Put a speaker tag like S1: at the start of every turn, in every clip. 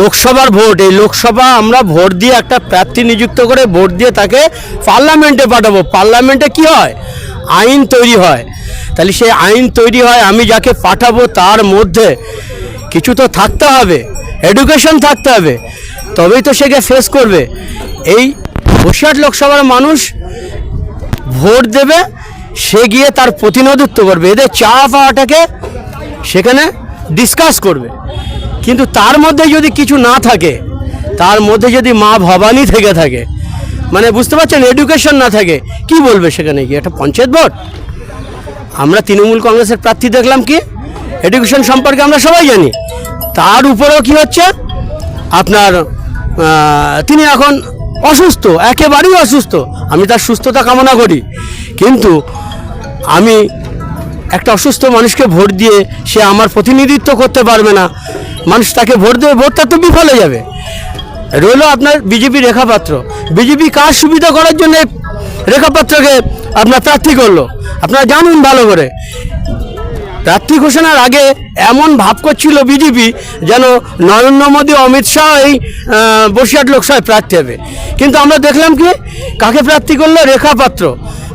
S1: লোকসভার ভোট, এই লোকসভা আমরা ভোট দিয়ে একটা প্রার্থী নিযুক্ত করে ভোট দিয়ে তাকে পার্লামেন্টে পাঠাবো। পার্লামেন্টে কি হয়? আইন তৈরি হয়। তাহলে সেই আইন তৈরি হয়, আমি যাকে পাঠাবো তার মধ্যে কিছু তো থাকতে হবে এডুকেশন থাকতে হবে, তবেই তো সেকে ফেস করবে। এই বসিরহাট লোকসভার মানুষ ভোট দেবে, সে গিয়ে তার প্রতিনিধিত্ব করবে। এদের চা পাওয়াটাকে সেখানে ডিসকাস করবে। কিন্তু তার মধ্যে যদি কিছু না থাকে, তার মধ্যে যদি মা ভবানী থেকে থাকে মানে বুঝতে পারছেন এডুকেশন না থাকে, কি বলবে সেখানে গিয়ে? একটা পঞ্চায়েত ভোট? আমরা তৃণমূল কংগ্রেসের প্রার্থী দেখলাম কি? এডুকেশন সম্পর্কে আমরা সবাই জানি। তার উপরেও কি হচ্ছে? আপনার তিনি এখন অসুস্থ, একেবারেই অসুস্থ। আমি তার সুস্থতা কামনা করি। কিন্তু আমি একটা অসুস্থ মানুষকে ভোট দিয়ে সে আমার প্রতিনিধিত্ব করতে পারবে না। মানুষ তাকে ভোট দেবে, ভোটটা তো বিফলে যাবে। রইল আপনার বিজেপি রেখাপাত্র। বিজেপি কার সুবিধা করার জন্য রেখাপাত্রকে আপনার প্রার্থী করল? আপনারা জানুন ভালো করে। প্রার্থী ঘোষণার আগে এমন ভাব করছিল বিজেপি যেন নরেন্দ্র মোদী, অমিত শাহ এই বসিরহাট লোকসভায় প্রার্থী হবে। কিন্তু আমরা দেখলাম কি, কাকে প্রার্থী করল? রেখা পাত্র।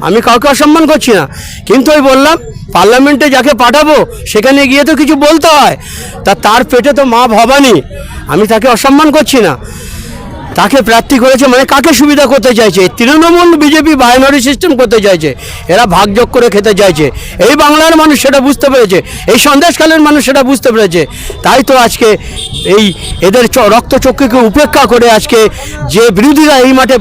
S1: আমি কাউকে অসম্মান করছি না। কিন্তু ওই বললাম, পার্লামেন্টে যাকে পাঠাবো, সেখানে গিয়ে তো কিছু বলতে হয়। তা তার পেটে তো মা ভবানী। আমি তাকে অসম্মান করছি না। তাকে প্রার্থী করেছে মানে কাকে সুবিধা করতে চাইছে? তৃণমূল, বিজেপি, বাইনারি সিস্টেম করতে চাইছে। এরা ভাগযোগ করে খেতে চাইছে। এই বাংলার মানুষ সেটা বুঝতে পেরেছে। এই সন্দেশকালের মানুষ সেটা বুঝতে পেরেছে। তাই তো আজকে এই এদের রক্তচক্ষুকে উপেক্ষা করে আজকে যে বিরোধীরা এই মাঠে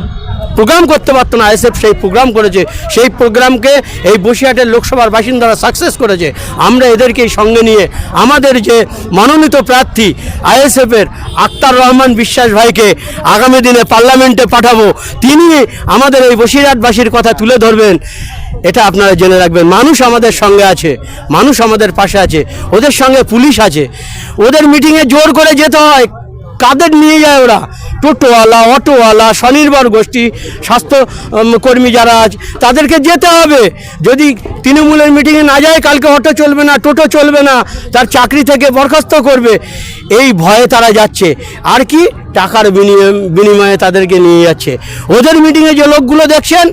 S1: প্রোগ্রাম করতে পারতো না আইএসএফ সেই প্রোগ্রাম করেছে। সেই প্রোগ্রামকে এই বসিরহাটের লোকসভার বাসিন্দারা সাকসেস করেছে। আমরা এদেরকে সঙ্গে নিয়ে আমাদের যে মনোনীত প্রার্থী আইএসএফের আক্তার রহমান বিশ্বাস ভাইকে আগামী দিনে পার্লামেন্টে পাঠাবো, তিনি আমাদের এই বসিরহাটবাসীর কথা তুলে ধরবেন। এটা আপনারা জেনে রাখবেন, মানুষ আমাদের সঙ্গে আছে, মানুষ আমাদের পাশে আছে, ওদের সঙ্গে পুলিশ আছে। ওদের মিটিংয়ে জোর করে যেতে হয়। কাদের নিয়ে যায় ওরা? টোটোওয়ালা, অটোওয়ালা, স্বনির্ভর গোষ্ঠী, স্বাস্থ্য কর্মী যারা আছে তাদেরকে যেতে হবে। যদি তৃণমূলের মিটিংয়ে না যায়, কালকে অটো চলবে না, টোটো চলবে না, তার চাকরি থেকে বরখাস্ত করবে। এই ভয়ে তারা যাচ্ছে। আর কি? টাকার বিনিময়ে বিনিময়ে তাদেরকে নিয়ে যাচ্ছে। ওদের মিটিংয়ে যে লোকগুলো দেখছেন,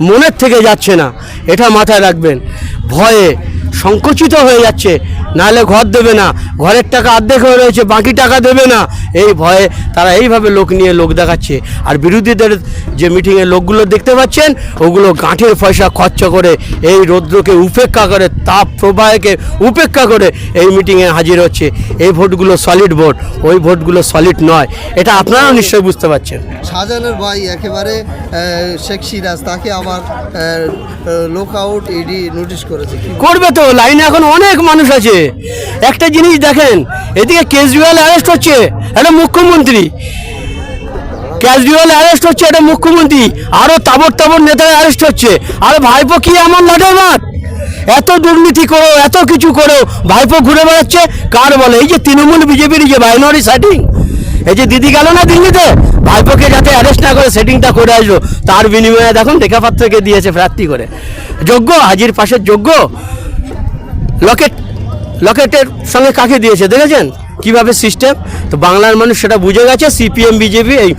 S1: মনের থেকে যাচ্ছে না। এটা মাথায় রাখবেন। ভয়ে সংকুচিত হয়ে যাচ্ছে। নাহলে ঘর দেবে না। ঘরের টাকা অর্ধেক হয়ে রয়েছে বাকি টাকা দেবে না। এই ভয়ে তারা এইভাবে লোক নিয়ে লোক দেখাচ্ছে। আর বিরোধীদের যে মিটিংয়ে লোকগুলো দেখতে পাচ্ছেন ওগুলো গাঁঠের পয়সা খরচ করে এই রৌদ্রকে উপেক্ষা করে তাপ প্রবাহকে উপেক্ষা করে এই মিটিংয়ে হাজির হচ্ছে। এই ভোটগুলো সলিড ভোট ওই ভোটগুলো সলিড নয়। এটা আপনারাও নিশ্চয়ই বুঝতে পারছেন।
S2: শাহজাহানের ভাই একেবারে আহ, শেখ সিরাজ তাকে আবার লোক আউট ইডি নোটিশ করেছে।
S1: করবে তো লাইনে এখন অনেক মানুষ আছে। একটা জিনিস দেখেন, এদিকে কেজরিওয়াল অ্যারেস্ট হচ্ছে একটা মুখ্যমন্ত্রী। ক্যাজরিওয়াল অ্যারেস্ট হচ্ছে একটা মুখ্যমন্ত্রী। আরও তাবর তাবর নেতারা অ্যারেস্ট হচ্ছে। আর ভাইপো কি এমন লাঠে মাঠ এত দুর্নীতি করো, এত কিছু করো, ভাইপো ঘুরে বেড়াচ্ছে, কার বলে? এই যে তৃণমূল বিজেপির যে বাইনারি সেটিং এই যে দিদি গেল না দিল্লিতে? ভাইপোকে যাতে অ্যারেস্ট না করে সেটিংটা করে আসলো, তার বিনিময়ে দেখুন রেখাপাত্রকে দিয়েছে প্রার্থী করে। যোগ্য, হাজির পাশের যোগ্য লকেট লকেটের সঙ্গে কাকে দিয়েছে, দেখেছেন? কীভাবে সিস্টেম তো বাংলার মানুষ সেটা বুঝে গেছে সিপিএম বিজেপি এই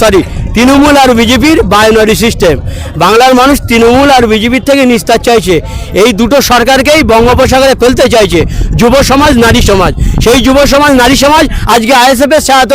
S1: সরি তৃণমূল আর বিজেপির বায়োনারি সিস্টেম বাংলার মানুষ তৃণমূল আর বিজেপির থেকে নিস্তার চাইছে। এই দুটো সরকারকেই বঙ্গোপসাগরে ফেলতে চাইছে। যুব সমাজ, নারী সমাজ। সেই যুব সমাজ, নারী সমাজ আজকে আইএসএফের সাহায্য